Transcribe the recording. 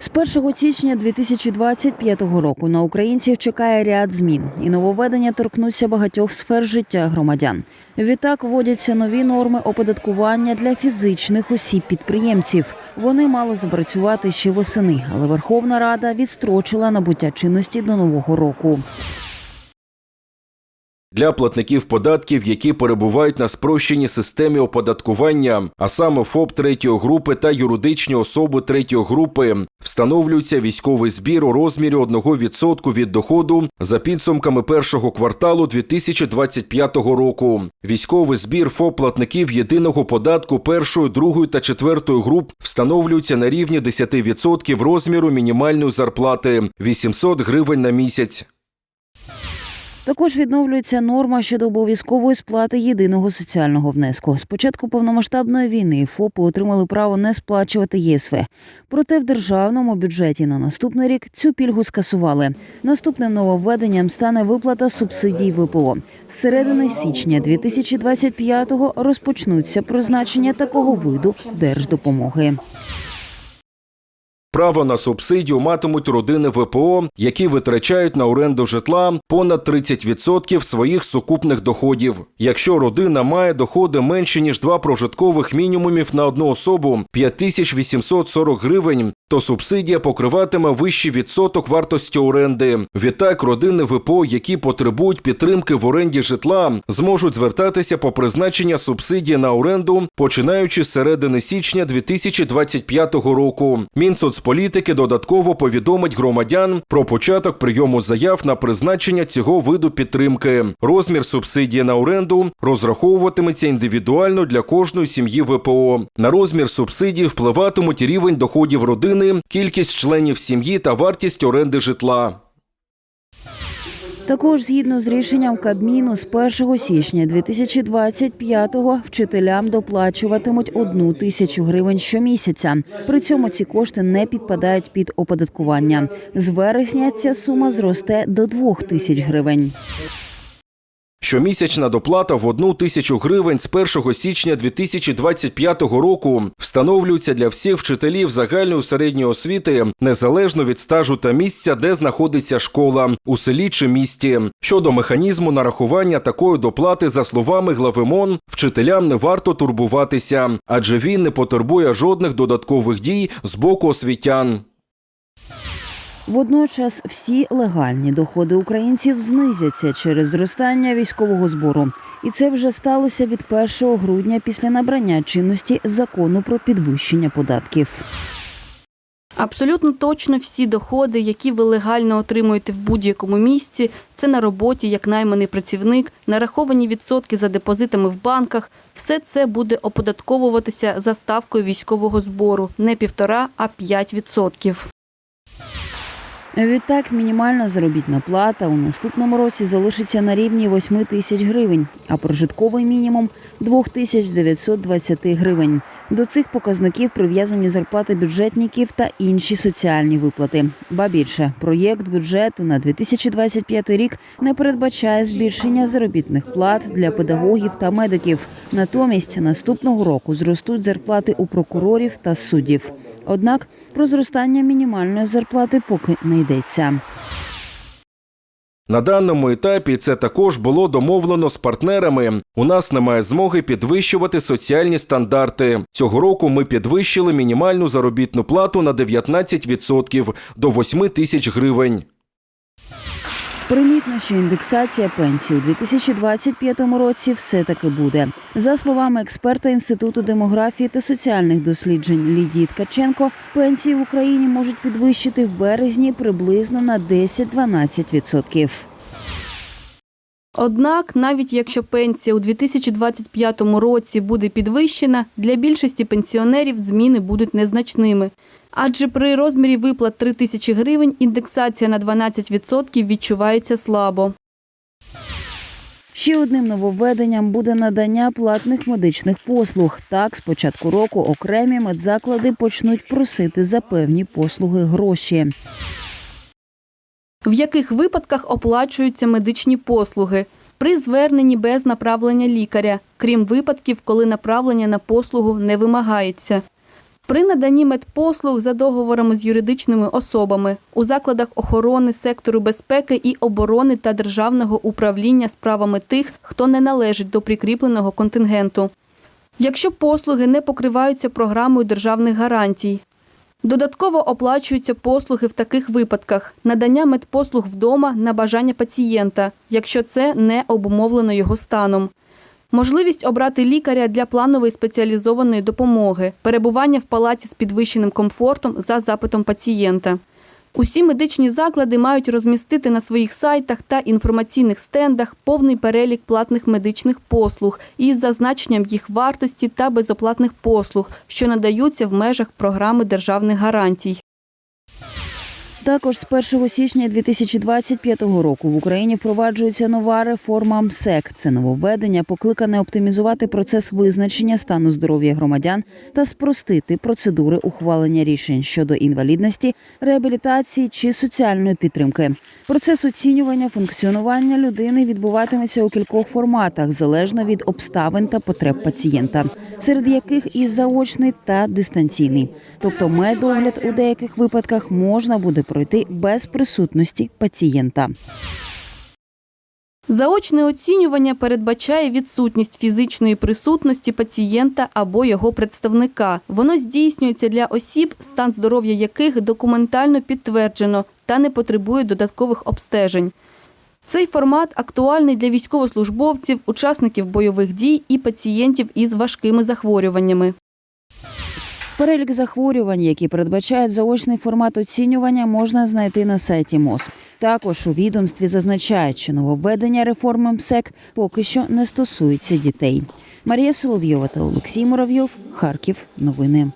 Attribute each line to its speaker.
Speaker 1: З 1 січня 2025 року на українців чекає ряд змін, і нововведення торкнуться багатьох сфер життя громадян. Відтак вводяться нові норми оподаткування для фізичних осіб-підприємців. Вони мали запрацювати ще восени, але Верховна Рада відстрочила набуття чинності до нового року.
Speaker 2: Для платників податків, які перебувають на спрощеній системі оподаткування, а саме ФОП третьої групи та юридичні особи третьої групи, встановлюється військовий збір у розмірі 1% від доходу за підсумками першого кварталу 2025 року. Військовий збір ФОП платників єдиного податку першої, другої та четвертої груп встановлюється на рівні 10% розміру мінімальної зарплати 800 гривень на місяць.
Speaker 1: Також відновлюється норма щодо обов'язкової сплати єдиного соціального внеску. З початку повномасштабної війни ФОПи отримали право не сплачувати ЄСВ. Проте в державному бюджеті на наступний рік цю пільгу скасували. Наступним нововведенням стане виплата субсидій ВПО. З середини січня 2025-го розпочнуться призначення такого виду держдопомоги.
Speaker 2: Право на субсидію матимуть родини ВПО, які витрачають на оренду житла понад 30% своїх сукупних доходів. Якщо родина має доходи менші ніж два прожиткових мінімумів на одну особу 5840 гривень, то субсидія покриватиме вищий відсоток вартості оренди. Відтак, родини ВПО, які потребують підтримки в оренді житла, зможуть звертатися по призначення субсидії на оренду, починаючи з середини січня 2025 року. Мінсоцполітики додатково повідомить громадян про початок прийому заяв на призначення цього виду підтримки. Розмір субсидії на оренду розраховуватиметься індивідуально для кожної сім'ї ВПО. На розмір субсидії впливатимуть рівень доходів родини, кількість членів сім'ї та вартість оренди житла.
Speaker 1: Також згідно з рішенням Кабміну з 1 січня 2025-го вчителям доплачуватимуть одну тисячу гривень щомісяця. При цьому ці кошти не підпадають під оподаткування. З вересня ця сума зросте до двох тисяч гривень.
Speaker 2: Щомісячна доплата в одну тисячу гривень з 1 січня 2025 року встановлюється для всіх вчителів загальної середньої освіти незалежно від стажу та місця, де знаходиться школа у селі чи місті. Щодо механізму нарахування такої доплати, за словами глави МОН, вчителям не варто турбуватися, адже він не потребує жодних додаткових дій з боку освітян.
Speaker 1: Водночас всі легальні доходи українців знизяться через зростання військового збору. І це вже сталося від 1 грудня після набрання чинності закону про підвищення податків.
Speaker 3: Абсолютно точно всі доходи, які ви легально отримуєте в будь-якому місці, це на роботі як найманий працівник, нараховані відсотки за депозитами в банках. Все це буде оподатковуватися за ставкою військового збору не півтора, а 5 відсотків.
Speaker 1: Відтак, мінімальна заробітна плата у наступному році залишиться на рівні 8 тисяч гривень, а прожитковий мінімум 2920 гривень. До цих показників прив'язані зарплати бюджетників та інші соціальні виплати. Ба більше проєкт бюджету на 2025 рік не передбачає збільшення заробітних плат для педагогів та медиків. Натомість наступного року зростуть зарплати у прокурорів та суддів. Однак про зростання мінімальної зарплати поки не йдеться.
Speaker 2: На даному етапі це також було домовлено з партнерами. У нас немає змоги підвищувати соціальні стандарти. Цього року ми підвищили мінімальну заробітну плату на 19% до 8 тисяч гривень.
Speaker 1: Примітно, що індексація пенсій у 2025 році все таки буде. За словами експерта Інституту демографії та соціальних досліджень Лідії Ткаченко, пенсії в Україні можуть підвищити в березні приблизно на 10-12%.
Speaker 3: Однак, навіть якщо пенсія у 2025 році буде підвищена, для більшості пенсіонерів зміни будуть незначними. Адже при розмірі виплат 3 тисячі гривень індексація на 12% відчувається слабо.
Speaker 1: Ще одним нововведенням буде надання платних медичних послуг. Так, з початку року окремі медзаклади почнуть просити за певні послуги гроші.
Speaker 3: В яких випадках оплачуються медичні послуги? При зверненні без направлення лікаря, крім випадків, коли направлення на послугу не вимагається. При наданні медпослуг за договорами з юридичними особами у закладах охорони сектору безпеки і оборони та державного управління справами тих, хто не належить до прикріпленого контингенту. Якщо послуги не покриваються програмою державних гарантій, Додатково оплачуються послуги в таких випадках: надання медпослуг вдома на бажання пацієнта, якщо це не обумовлено його станом. Можливість обрати лікаря для планової спеціалізованої допомоги, перебування в палаті з підвищеним комфортом за запитом пацієнта. Усі медичні заклади мають розмістити на своїх сайтах та інформаційних стендах повний перелік платних медичних послуг із зазначенням їх вартості та безоплатних послуг, що надаються в межах програми державних гарантій.
Speaker 1: Також з 1 січня 2025 року в Україні впроваджується нова реформа МСЕК. Це нововведення, покликане оптимізувати процес визначення стану здоров'я громадян та спростити процедури ухвалення рішень щодо інвалідності, реабілітації чи соціальної підтримки. Процес оцінювання функціонування людини відбуватиметься у кількох форматах залежно від обставин та потреб пацієнта, серед яких і заочний та дистанційний. Тобто медогляд у деяких випадках можна буде пройти без присутності пацієнта.
Speaker 3: Заочне оцінювання передбачає відсутність фізичної присутності пацієнта або його представника. Воно здійснюється для осіб, стан здоров'я яких документально підтверджено та не потребує додаткових обстежень. Цей формат актуальний для військовослужбовців, учасників бойових дій і пацієнтів із важкими захворюваннями.
Speaker 1: Перелік захворювань, які передбачають заочний формат оцінювання, можна знайти на сайті МОЗ. Також у відомстві зазначають, що нововведення реформи МСЕК поки що не стосується дітей. Марія Соловйова та Олексій Муравйов. Харків. Новини.